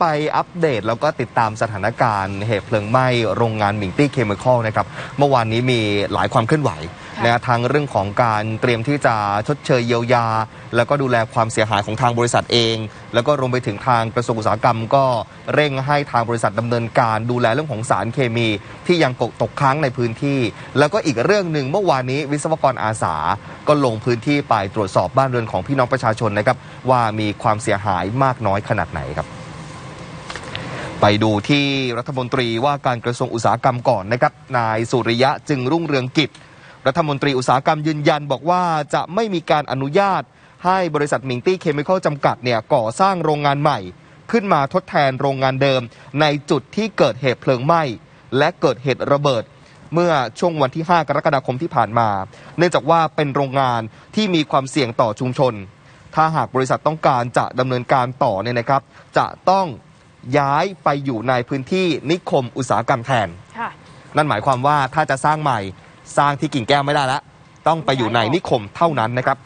ไปอัปเดตแล้วก็ติดตามสถานการณ์เหตุเพลิงไหม้โรงงานหมิงตี้เคมีคอลนะครับเมื่อวานนี้มีหลายความเคลื่อนไหวค่ะนะทั้งเรื่องของการเตรียมที่จะชดเชยเยียวยา แล้วก็ดูแลความเสียหายของทางบริษัทเอง แล้วก็รวมไปถึงทางกระทรวงอุตสาหกรรม ก็เร่งให้ทางบริษัทดำเนินการดูแลเรื่องของสารเคมี ที่ยังตกค้างในพื้นที่ แล้วก็อีกเรื่องหนึ่งเมื่อวานนี้วิศวกรอาสา ก็ลงพื้นที่ไปตรวจสอบบ้านเรือนของพี่น้องประชาชนนะครับว่ามีความเสียหายมากน้อยขนาดไหนครับ ไปดูที่รัฐมนตรีว่าการกระทรวงอุตสาหกรรมก่อนนะครับ นายสุริยะจึงรุ่งเรืองกิจ รัฐมนตรีอุตสาหกรรมยืนยัน บอกว่าจะไม่มีการอนุญาต ให้บริษัทมิงตี้เคมีคอลจำกัดเนี่ยก่อสร้างโรงงานใหม่ ขึ้นมาทดแทนโรงงานเดิม ในจุดที่เกิดเหตุเพลิงไหม้และเกิดเหตุระเบิด เมื่อช่วงวันที่ 5 กรกฎาคมที่ผ่านมา เนื่องจากว่าเป็นโรงงานที่มีความเสี่ยงต่อชุมชน ถ้าหากบริษัทต้องการจะดำเนินการต่อเนี่ยนะครับ จะต้อง ย้ายไปอยู่ในพื้นที่นิคมอุตสาหกรรมแทน ค่ะนั่นหมายความว่าถ้าจะสร้างใหม่สร้างที่กิ่งแก้วไม่ได้แล้วต้องไปอยู่ในนิคมเท่านั้นนะครับ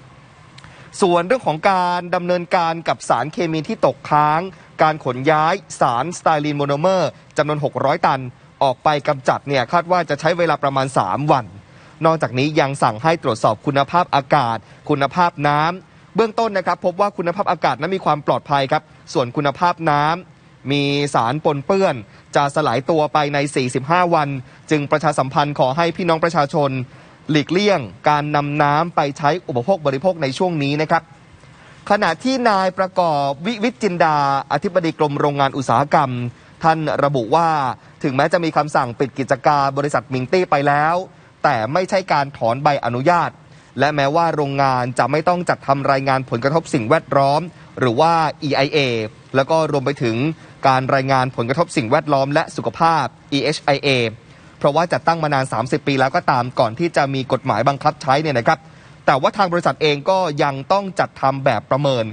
ส่วนเรื่องของการดำเนินการกับสารเคมีที่ตกค้าง การขนย้ายสารสไตรีนโมโนเมอร์จำนวน 600 ตัน ออกไปกำจัดเนี่ยคาดว่าจะใช้เวลาประมาณ 3 วัน นอกจากนี้ยังสั่งให้ตรวจสอบคุณภาพอากาศ คุณภาพน้ำเบื้องต้นนะครับ พบว่าคุณภาพอากาศนั้นมีความปลอดภัยครับ ส่วนคุณภาพน้ำ มีสารปนเปื้อน จะสลายตัวไปใน 45 วัน จึงประชาสัมพันธ์ขอให้พี่น้องประชาชน หลีกเลี่ยง การนำน้ำไปใช้อุปโภคบริโภคในช่วงนี้นะครับขณะที่นายประกอบวิวิจินดา อธิบดีกรมโรงงานอุตสาหกรรม ท่านระบุว่าถึงแม้จะมีคำสั่งปิดกิจการบริษัทมิงตี้ไปแล้ว แต่ไม่ใช่การถอนใบอนุญาต และแม้ว่าโรงงานจะไม่ต้องจัดทำรายงานผลกระทบสิ่งแวดล้อม หรือว่า EIA แล้วก็รวมไปถึง การรายงานผลกระทบสิ่งแวดล้อมและสุขภาพ EHIA เพราะว่าจัดตั้งมานาน 30 ปีแล้วก็ตามก่อนที่จะมีกฎหมายบังคับใช้เนี่ยนะครับ แต่ว่าทางบริษัทเองก็ยังต้องจัดทำแบบประเมิน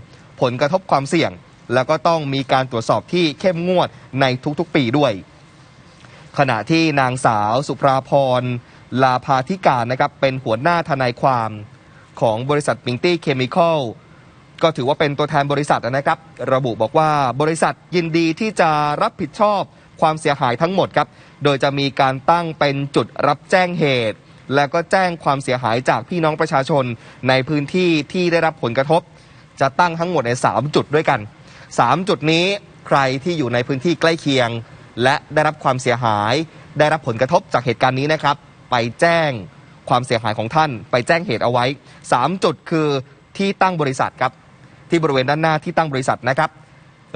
ผลกระทบความเสี่ยง แล้วก็ต้องมีการตรวจสอบที่เข้มงวดในทุกๆปีด้วย ขณะที่นางสาวสุภราพรลาภาธิการนะครับเป็นหัวหน้าทนายความของบริษัทมิงตี้เคมีคอล ก็ถือว่าเป็นตัวแทนบริษัทนะครับ ระบุบอกว่าบริษัทยินดีที่จะรับผิดชอบความเสียหายทั้งหมดครับ โดยจะมีการตั้งเป็นจุดรับแจ้งเหตุ และก็แจ้งความเสียหายจากพี่น้องประชาชนในพื้นที่ที่ได้รับผลกระทบ จะตั้งทั้งหมดใน 3 จุดด้วยกัน 3 จุดนี้ใครที่อยู่ในพื้นที่ใกล้เคียง และได้รับความเสียหาย ได้รับผลกระทบจากเหตุการณ์นี้นะครับ ไปแจ้งความเสียหายของท่าน ไปแจ้งเหตุเอาไว้ 3 จุดคือที่ตั้งบริษัทครับ ที่บริเวณด้านหน้าที่ตั้งบริษัทนะครับ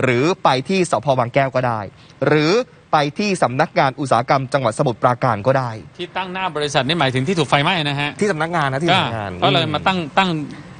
หรือไปที่สพบางแก้วก็ได้ หรือไปที่สำนักงานอุตสาหกรรมจังหวัดสมุทรปราการก็ได้ ที่ตั้งหน้าบริษัทนี่หมายถึงที่ถูกไฟไหม้นะฮะที่สำนักงานนะที่ก็สำนักงาน ก็เลยมาตั้งตั้ง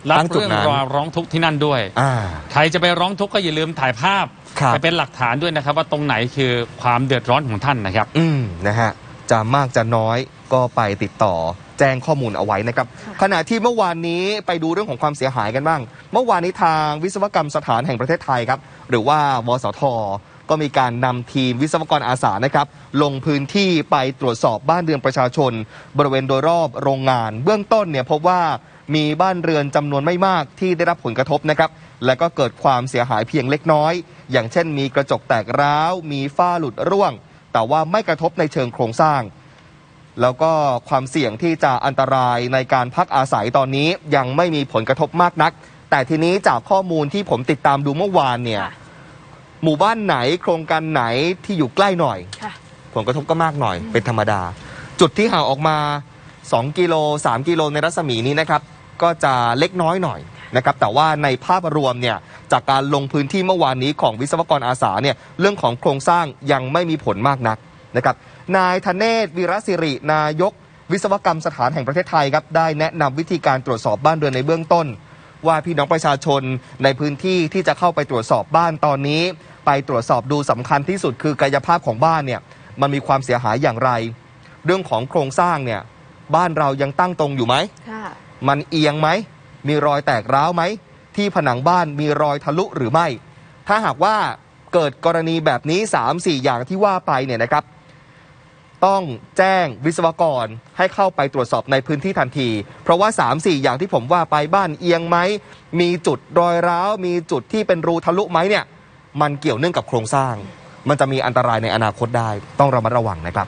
รับตั้งจุดเรื่องนั้น รอร้องทุกข์ที่นั่นด้วย อ่า ใครจะไปร้องทุกข์ก็อย่าลืมถ่ายภาพครับ ไปเป็นหลักฐานด้วยนะครับ ว่าตรงไหนคือความเดือดร้อนของท่านนะครับ อืมนะฮะจะมากจะน้อยก็ไปติดต่อ แจ้งข้อมูลเอาไว้นะครับขณะที่เมื่อวานนี้ไปดูเรื่องของความเสียหายกันบ้าง เมื่อวานนี้ทางวิศวกรรมสถานแห่งประเทศไทยครับหรือว่าวสทก็มีการนำทีมวิศวกรอาสานะครับ ลงพื้นที่ไปตรวจสอบบ้านเรือนประชาชน บริเวณโดยรอบโรงงาน เบื้องต้นเนี่ยพบว่ามีบ้านเรือนจำนวนไม่มากที่ได้รับผลกระทบนะครับ และก็เกิดความเสียหายเพียงเล็กน้อย อย่างเช่นมีกระจกแตกร้าว มีฝ้าหลุดร่วง แต่ว่าไม่กระทบในเชิงโครงสร้าง แล้วก็ความเสี่ยงที่จะอันตรายในการพักอาศัยตอนนี้ยังไม่มีผลกระทบมากนัก แต่ทีนี้จากข้อมูลที่ผมติดตามดูเมื่อวานเนี่ยค่ะหมู่บ้านไหนโครงการไหนที่อยู่ใกล้หน่อยค่ะผลกระทบก็มากหน่อยเป็นธรรมดา จุดที่ห่างออกมา 2 กิโล 3 กิโลในรัศมีนี้นะครับ ก็จะเล็กน้อยหน่อยนะครับแต่ว่าในภาพรวมเนี่ยจากการลงพื้นที่เมื่อวานนี้ของวิศวกรอาสาเนี่ยเรื่องของโครงสร้างยังไม่มีผลมากนัก นะครับนายธเนศวีรศิริ นายก วิศวกรรมสถานแห่งประเทศไทยครับได้แนะนำวิธีการตรวจสอบบ้านเรือนในเบื้องต้น ว่าพี่น้องประชาชนในพื้นที่ที่จะเข้าไปตรวจสอบบ้านตอนนี้ ไปตรวจสอบดูสำคัญที่สุดคือกายภาพของบ้านเนี่ยมันมีความเสียหายอย่างไร เรื่องของโครงสร้างเนี่ยบ้านเรายังตั้งตรงอยู่ไหมค่ะมันเอียงไหม มีรอยแตกร้าวไหม ที่ผนังบ้านมีรอยทะลุหรือไม่ ถ้าหากว่าเกิดกรณีแบบนี้ 3-4 อย่างที่ว่าไปเนี่ยนะครับ ต้องแจ้งวิศวกรให้เข้าไปตรวจสอบในพื้นที่ทันที เพราะว่า 3-4 อย่างที่ผมว่าไปบ้านเอียงไหม มีจุดรอยร้าว มีจุดที่เป็นรูทะลุไหมเนี่ย มันเกี่ยวเนื่องกับโครงสร้าง มันจะมีอันตรายในอนาคตได้ ต้องระมัดระวังนะครับ